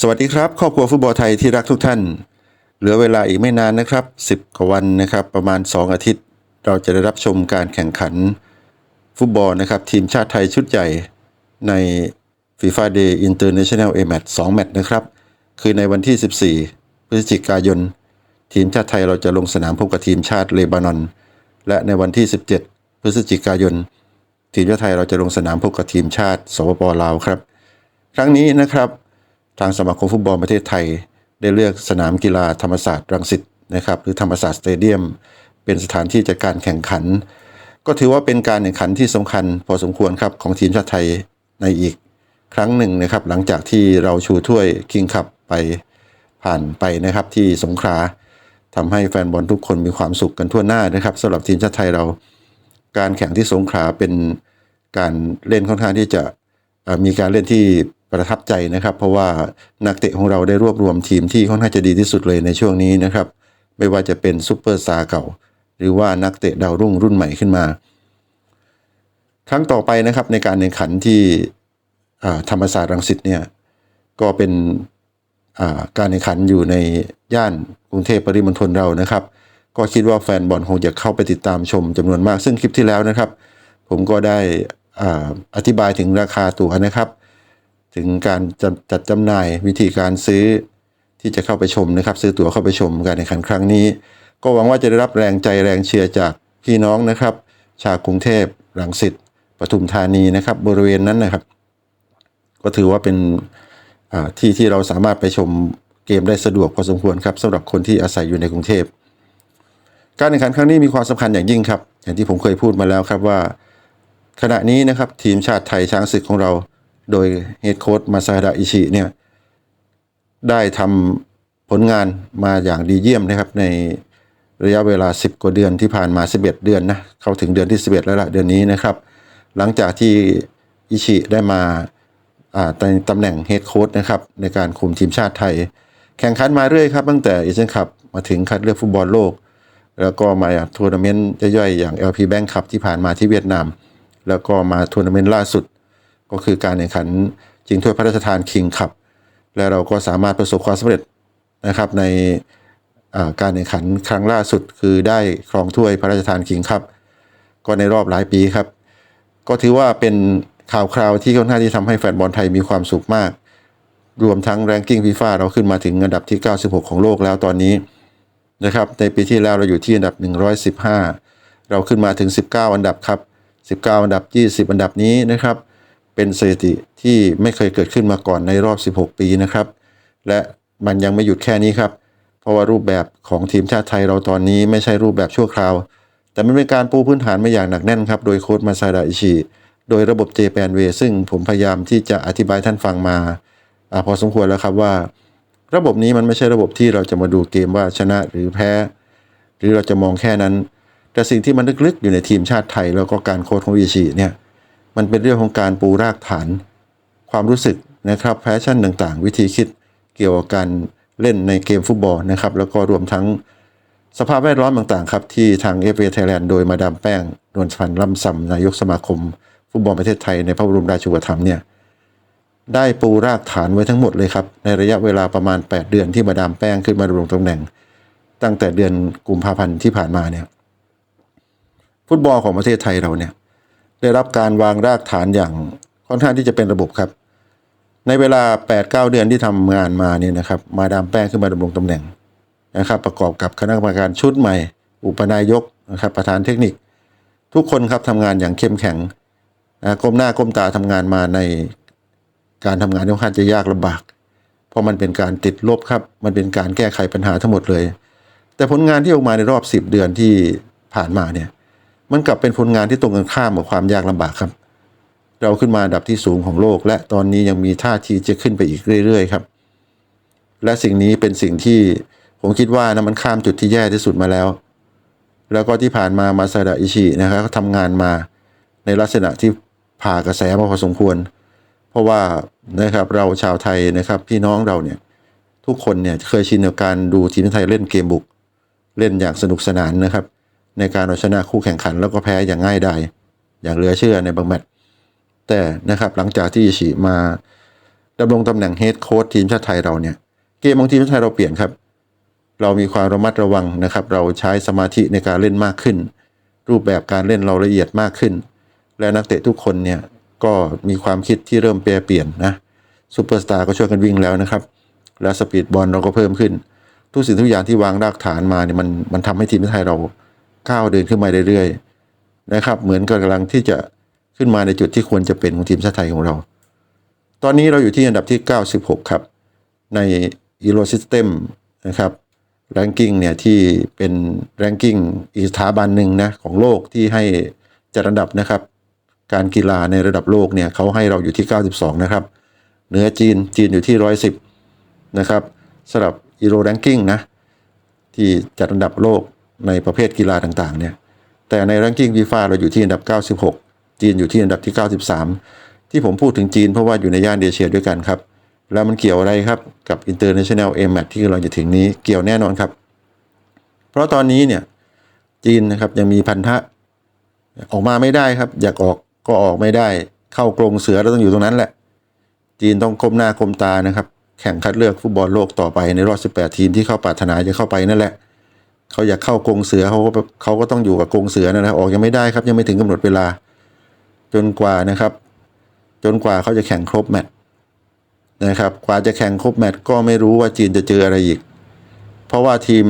สวัสดีครับครอบครัวฟุตบอลไทยที่รักทุกท่าน เหลือเวลาอีกไม่นานนะครับ 10 กว่าวันนะครับ ประมาณ 2 อาทิตย์ เราจะได้รับชมการแข่งขัน ฟุตบอลนะครับ ทีมชาติไทยชุดใหญ่ใน FIFA Day International A Match 2แมตช์นะครับ คือในวันที่ 14 พฤศจิกายน ทีมชาติไทยเราจะลงสนามพบกับทีมชาติเลบานอน และในวันที่ 17 พฤศจิกายน ทีมชาติไทยเราจะลงสนามพบกับทีมชาติสปปลาวครับ ครั้งนี้นะครับ ทางสมาคมฟุตบอลประเทศไทย ได้เลือกสนามกีฬาธรรมศาสตร์รังสิตนะครับหรือธรรมศาสตร์สเตเดียม เป็นสถานที่จัดการแข่งขัน ก็ถือว่าเป็นการแข่งขันที่สำคัญพอสมควรครับของทีมชาติไทยในอีกครั้งหนึ่งนะครับ หลังจากที่เราชูถ้วยคิงคัพไปผ่านไปนะครับที่สงขลาทำให้แฟนบอลทุกคนมีความสุขกันทั่วหน้านะครับสำหรับทีมชาติไทยเรา การแข่งที่สงขลาเป็นการเล่นค่อนข้างที่จะมีการเล่นที่ ประทับใจนะครับ เพราะว่านักเตะของเราได้รวบรวมทีมที่ค่อนข้างจะดีที่สุดเลยในช่วงนี้นะครับ ไม่ว่าจะเป็นซูเปอร์สตาร์เก่า หรือว่านักเตะดาวรุ่งรุ่นใหม่ขึ้นมา ครั้งต่อไปนะครับในการแข่งขันที่ธรรมศาสตร์รังสิตเนี่ยก็เป็นการแข่งขันอยู่ในย่านกรุงเทพปริมณฑลเรานะครับ ก็คิดว่าแฟนบอลคงจะเข้าไปติดตามชมจำนวนมาก ซึ่งคลิปที่แล้วนะครับ ผมก็ได้ออธิบายถึงราคาตั๋วนะครับ ถึงการจัดจัดจำหน่ายวิธีการซื้อที่จะเข้าไปชมนะครับ ซื้อตั๋วเข้าไปชมการแข่งขันครั้งนี้ ก็หวังว่าจะได้รับแรงใจแรงเชียร์จากพี่น้องนะครับ ชาวกรุงเทพรังสิตปทุมธานีนะครับ บริเวณนั้นนะครับ ก็ถือว่าเป็นที่ที่เราสามารถไปชมเกมได้สะดวกพอสมควรครับสำหรับคนที่อาศัยอยู่ในกรุงเทพการแข่งขันครั้งนี้มีความสำคัญอย่างยิ่งครับ อย่างที่ผมเคยพูดมาแล้วครับว่า ขณะนี้นะครับทีมชาติไทยช้างศึกของเรา โดยเฮดโค้ชมาซาดะอิชิเนี่ยได้ทำผลงานมาอย่างดีเยี่ยมนะครับในระยะเวลา 10 กว่าเดือนที่ผ่านมา 11 เดือนนะเข้าถึงเดือนที่ 11 แล้วละเดือนนี้นะครับ หลังจากที่อิชิได้มาอ่าในตำแหน่งเฮดโค้ชนะครับในการคุมทีมชาติไทย แข่งขันมาเรื่อยครับ ตั้งแต่เอเชียนคัพมาถึงคัดเลือกฟุตบอลโลก แล้วก็มาทัวร์นาเมนต์ย่อยๆอย่าง LP Bank Cup ที่ผ่านมาที่เวียดนาม แล้วก็มาทัวร์นาเมนต์ล่าสุด ก็คือการแข่งขันชิงถ้วยพระราชทานคิงคัพและเราก็สามารถประสบความสำเร็จนะครับในการแข่งขันครั้งล่าสุดคือได้ครองถ้วยพระราชทานคิงคัพก็ในรอบหลายปีครับ ก็ถือว่าเป็นข่าวคราวที่ค่อนข้างที่ทำให้แฟนบอลไทยมีความสุขมาก รวมทั้งแรงกิ้งฟีฟ่าเราขึ้นมาถึงอันดับที่ 96 ของโลกแล้วตอนนี้นะครับในปีที่แล้วเราอยู่ที่อันดับ 115 เราขึ้นมาถึง 19 อันดับครับ 19 อันดับ 20 อันดับนี้นะครับ เป็นสถิติที่ไม่เคยเกิดขึ้นมาก่อนในรอบ 16 ปีนะครับ และมันยังไม่หยุดแค่นี้ครับ เพราะว่ารูปแบบของทีมชาติไทยเราตอนนี้ไม่ใช่รูปแบบชั่วคราว แต่มันเป็นการปูพื้นฐานมาอย่างหนักแน่นครับ โดยโค้ชมาซาดะอิชิโดยระบบเจแปนเวซึ่งผมพยายามที่จะอธิบายท่านฟังมาอพอสมควรแล้วครับว่า ระบบนี้มันไม่ใช่ระบบที่เราจะมาดูเกมว่าชนะหรือแพ้ หรือเราจะมองแค่นั้น แต่สิ่งที่มันลึกๆอยู่ในทีมชาติไทย แล้วก็การโค้ชของอิชิเนี่ย มันเป็นเรื่องของการปูรากฐาน ความรู้สึกนะครับแพชชั่นต่างๆ วิธีคิดเกี่ยวกับการเล่นในเกมฟุตบอลนะครับ แล้วก็รวมทั้งสภาพแวดล้อมต่างๆครับ ที่ทาง FA Thailand โดยมาดามแป้งนวลพันธ์ล่ำซำนายกสมาคม ฟุตบอลประเทศไทยในพระบรมราชูปถัมภ์เนี่ยได้ปูรากฐานไว้ทั้งหมดเลยครับ ในระยะเวลาประมาณ 8 เดือนที่มาดามแป้งขึ้นมาดำรงตำแหน่ง ตั้งแต่เดือนกุมภาพันธ์ที่ผ่านมาเนี่ย ฟุตบอลของประเทศไทยเราเนี่ย ได้รับการวางรากฐานอย่างค่อนข้างที่จะเป็นระบบครับ ในเวลา 8-9 เดือนที่ทำงานมาเนี่ยนะครับ มาดามแป้งขึ้นมาดำรงตำแหน่งนะครับ ประกอบกับคณะกรรมการชุดใหม่ อุปนายกนะครับ ประธานเทคนิค ทุกคนครับทำงานอย่างเข้มแข็งนะก้มหน้าก้มตาทำงานมาในการทำงานค่อนข้างจะยากลำบาก เพราะมันเป็นการติดลบครับ มันเป็นการแก้ไขปัญหาทั้งหมดเลย แต่ผลงานที่ออกมาในรอบ 10 เดือนที่ผ่านมาเนี่ย มันกลับเป็นผลงานที่ตรงกันข้ามกับความยากลำบากครับ เราขึ้นมาดับที่สูงของโลก และตอนนี้ยังมีท่าทีจะขึ้นไปอีกเรื่อย ๆ ครับ และสิ่งนี้เป็นสิ่งที่ผมคิดว่านะมันข้ามจุดที่แย่ที่สุดมาแล้ว แล้วก็ที่ผ่านมามาซาดะอิชินะครับก็ทำงานมาในลักษณะที่ผ่ากระแสมาพอสมควร เพราะว่านะครับเราชาวไทยนะครับพี่น้องเราเนี่ยทุกคนเนี่ยเคยชินกับการดูทีมไทยเล่นเกมบุก เล่นอย่างสนุกสนานนะครับ ในการเอาชนะคู่แข่งขันแล้วก็แพ้อย่างง่ายดายอย่างเหลือเชื่อในบางแมตช์แต่นะครับหลังจากที่อิชิมาดำรงตำแหน่งเฮดโค้ชทีมชาติไทยเราเนี่ย เกมของทีมชาติไทยเราเปลี่ยนครับ เรามีความระมัดระวังนะครับ เราใช้สมาธิในการเล่นมากขึ้น รูปแบบการเล่นเราละเอียดมากขึ้น และนักเตะทุกคนเนี่ยก็มีความคิดที่เริ่มแปรเปลี่ยนนะซูเปอร์สตาร์ก็ช่วยกันวิ่งแล้วนะครับ และสปีดบอลเราก็เพิ่มขึ้น ทุกสิ่งทุกอย่างที่วางรากฐานมาเนี่ยมันมันทำให้ทีมชาติไทยเรา ก้าวเดินขึ้นมาเรื่อยๆนะครับ เหมือนกับกำลังที่จะขึ้นมาในจุดที่ควรจะเป็นของทีมชาติไทยของเรา ตอนนี้เราอยู่ที่อันดับที่ 96 ครับ ใน Euro System นะครับ ranking เนี่ยที่เป็น ranking อีกสถาบันหนึ่งนะของโลกที่ให้จัดอันดับนะครับ การกีฬาในระดับโลกเนี่ยเขาให้เราอยู่ที่ 92 นะครับ เหนือจีนจีนอยู่ที่ 110 นะครับสำหรับ Euro Ranking นะที่จัดอันดับโลก ในประเภทกีฬาต่างๆเนี่ยแต่ใน ranking FIFA เราอยู่ที่อันดับ 96 จีนอยู่ที่อันดับที่ 93 ที่ผมพูดถึงจีนเพราะว่าอยู่ในย่านเอเชียด้วยกันครับ แล้วมันเกี่ยวอะไรครับกับ International a m a t ที่กำลังจะถึงนี้เกี่ยวแน่นอนครับ เพราะตอนนี้เนี่ยจีนนะครับยังมีพันธะออกมาไม่ได้ครับ อยากออกก็ออกไม่ได้ เข้ากรงเสือแล้วต้องอยู่ตรงนั้นแหละ จีนต้องก้มหน้าก้มตานะครับ แข่งคัดเลือกฟุตบอลโลกต่อไปในรอบ 18 ทีมที่เข้าปรารถนาจะเข้าไปนั่นแหละ เขาอยากเข้ากรงเสือเขาก็เขาก็ต้องอยู่กับกรงเสือนั่นะออกยังไม่ได้ครับ ยังไม่ถึงกำหนดเวลา จนกว่านะครับ จนกว่าเขาจะแข่งครบแมตช์นะครับกว่าจะแข่งครบแมตช์ก็ไม่รู้ว่าจีนจะเจออะไรอีก เพราะว่าทีม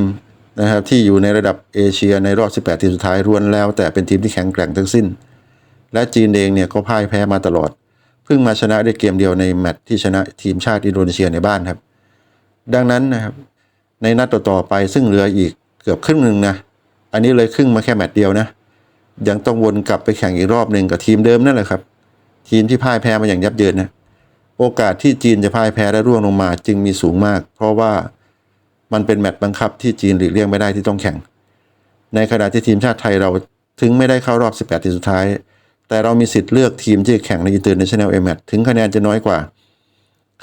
นะครับที่อยู่ในระดับเอเชียในรอบ 18 ทีมสุดท้ายรวนแล้ว แต่เป็นทีมที่แข็งแกร่งทั้งสิ้น และจีนเองเนี่ยก็พ่ายแพ้มาตลอด เพิ่งมาชนะได้เกมเดียวในแมตช์ที่ชนะทีมชาติอินโดนีเซียในบ้านครับ ดังนั้นนะครับในนัดต่อๆไปซึ่งเหลืออีก เกือบครึ่งหนึ่งนะ อันนี้เลยครึ่งมาแค่แมตช์เดียวนะ ยังต้องวนกลับไปแข่งอีกรอบหนึ่งกับทีมเดิมนั่นแหละครับ ทีมที่พ่ายแพ้มาอย่างยับเยินนะ โอกาสที่จีนจะพ่ายแพ้และร่วงลงมาจึงมีสูงมาก เพราะว่ามันเป็นแมตช์บังคับที่จีนหลีกเลี่ยงไม่ได้ที่ต้องแข่ง ในขณะที่ทีมชาติไทยเราถึงไม่ได้เข้ารอบ 18 ทีมสุดท้าย แต่เรามีสิทธิ์เลือกทีมที่แข่งในอินเตอร์เนชั่นแนลเอแมถึงคะแนนจะน้อยกว่า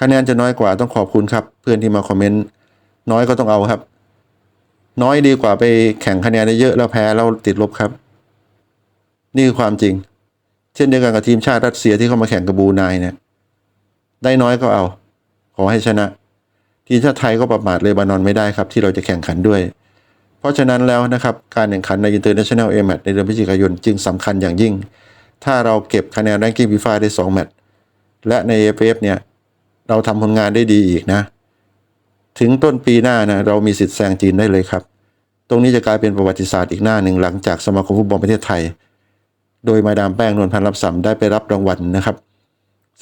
คะแนนจะน้อยกว่าต้องขอบคุณครับ เพื่อนที่มาคอมเมนต์น้อยก็ต้องเอาครับ น้อยดีกว่าไปแข่งคะแนนได้เยอะแล้วแพ้แล้วติดลบครับ นี่คือความจริง เช่นเดียวกันกับทีมชาติรัสเซียที่เข้ามาแข่งกับบรูไนเนี่ยได้น้อยก็เอา ขอให้ชนะ ทีมชาติไทยก็ประมาทเลบานอนไม่ได้ครับ ที่เราจะแข่งขันด้วย เพราะฉะนั้นแล้วนะครับการแข่งขันใน International A Match ในเดือนพฤศจิกายนจึงสำคัญอย่างยิ่ง ถ้าเราเก็บคะแนน ranking FIFA ได้2แมตช์และใน AFF เนี่ยเราทำผลงานได้ดีอีกนะ ถึงต้นปีหน้านะเรามีสิทธิ์แซงจีนได้เลยครับ ตรงนี้จะกลายเป็นประวัติศาสตร์อีกหน้าหนึ่งหลังจากสมาคมฟุตบอลประเทศไทย โดยมาดามแป้งนวลพันธ์รับสัมได้ไปรับรางวัลนะครับ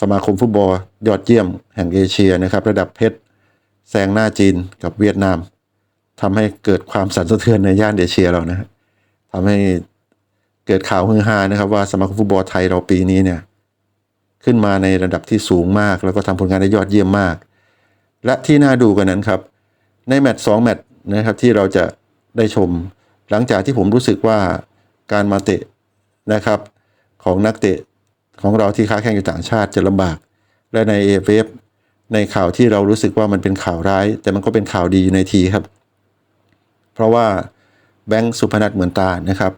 สมาคมฟุตบอลยอดเยี่ยมแห่งเอเชียนะครับ ระดับเพชรแซงหน้าจีนกับเวียดนามทำให้เกิดความสั่นสะเทือนในย่านเอเชียเรานะฮะทำให้เกิดข่าวฮือฮานะครับ ว่าสมาคมฟุตบอลไทยเราปีนี้เนี่ยขึ้นมาในระดับที่สูงมาก แล้วก็ทำผลงานได้ยอดเยี่ยมมาก และที่น่าดูกันนั้นครับ ในแมตช์สองแมตช์นะครับที่เราจะได้ชม หลังจากที่ผมรู้สึกว่าการมาเตะนะครับ ของนักเตะของเราที่ค้าแข่งอยู่ต่างชาติจะลำบาก และในเอฟเฟในข่าวที่เรารู้สึกว่ามันเป็นข่าวร้าย แต่มันก็เป็นข่าวดีอยู่ในทีครับ เพราะว่าแบงค์สุพนัทเหมือนตานะครับ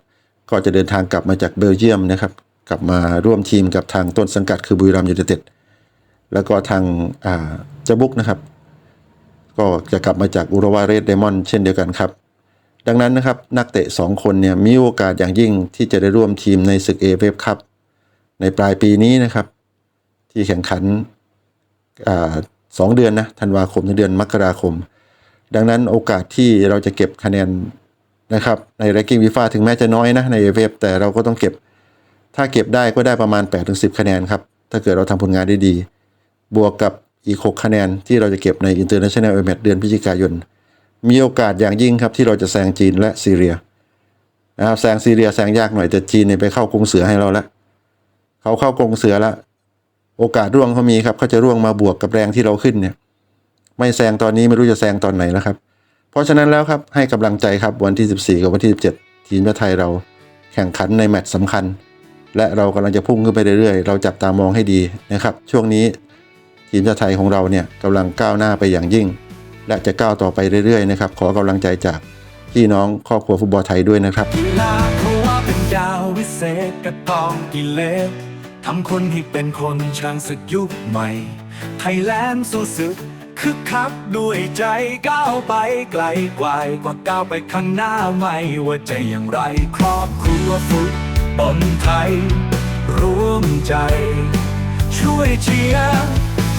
ก็จะเดินทางกลับมาจากเบลเยียมนะครับ กลับมาร่วมทีมกับทางต้นสังกัดคือบุรีรัมย์ยูไนเต็ดแล้วก็ทางาเจาบุกนะครับ ก็จะกลับมาจากอุรวาเรสเดมอนเช่นเดียวกันครับ ดังนั้นนะครับนักเตะ 2 คนเนี่ยมีโอกาสอย่างยิ่งที่จะได้ร่วมทีมในศึกเอเฟฟครับในปลายปีนี้นะครับ ที่แข่งขันอสองเดือนนะธันวาคมถึงเดือนมกราคม ดังนั้นโอกาสที่เราจะเก็บคะแนนนะครับใน ranking FIFA ถึงแม้จะน้อยนะในเอเฟฟแต่เราก็ต้องเก็บ ถ้าเก็บได้ก็ได้ประมาณ8-10 คะแนนครับ ถ้าเกิดเราทำผลงานได้ดี บวกกับ อีก 6 คะแนนที่เราจะเก็บใน International a m a t เดือนพฤศจิกายน มีโอกาสอย่างยิ่งครับที่เราจะแซงจีนและซีเรียนะครับแซงซีเรียแซงยากหน่อยแต่จีนเนี่ยไปเข้ากรงเสือให้เราแล้วเขาเข้ากรงเสือแล้วโอกาสร่วงเขามีครับเขาจะร่วงมาบวกกับแรงที่เราขึ้นเนี่ย ไม่แซงตอนนี้ไม่รู้จะแซงตอนไหนแล้วครับ เพราะฉะนั้นแล้วครับให้กำลังใจครับวันที่ 14 กับวันที่ 17 ทีมชาติไทยเราแข่งขันในแมตช์สำคัญ และเรากำลังจะพุ่งขึ้นไปเรื่อยๆ เราจับตามองให้ดีนะครับ ช่วงนี้ ทีมชาติไทยของเราเนี่ยกำลังก้าวหน้าไปอย่างยิ่ง และจะก้าวต่อไปเรื่อยๆนะครับขอกำลังใจจากพี่น้องครอบครัวฟุตบอลไทยด้วยนะครับกีฬาเพราะว่าเป็นดาววิเศษก็ต้องกิเลสทำคนให้เป็นคนช้างศึกยุคใหม่ ไทยแลนด์สู้ศึกคึกคักด้วยใจก้าวไปไกลกว่ากว่าก้าวไปข้างหน้าไม่ว่าจะอย่างไรครอบครัวฟุตบอลไทย ร่วมใจ ช่วยเชียร์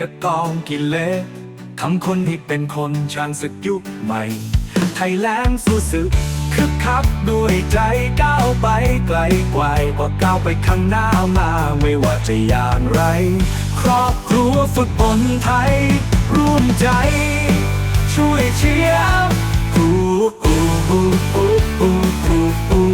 กระตองกิเลสทำคนให้เป็นคนช่างศึกยุคใหม่ ไทยแลนด์สู้ศึกคึกคักด้วยใจก้าวไปไกลไกลกว่าก้าวไปข้างหน้ามาไม่ว่าจะอย่างไร ครอบครัวฝึกบนไทย ร่วมใจ ช่วยเชียร์ ooh, ooh, ooh, ooh.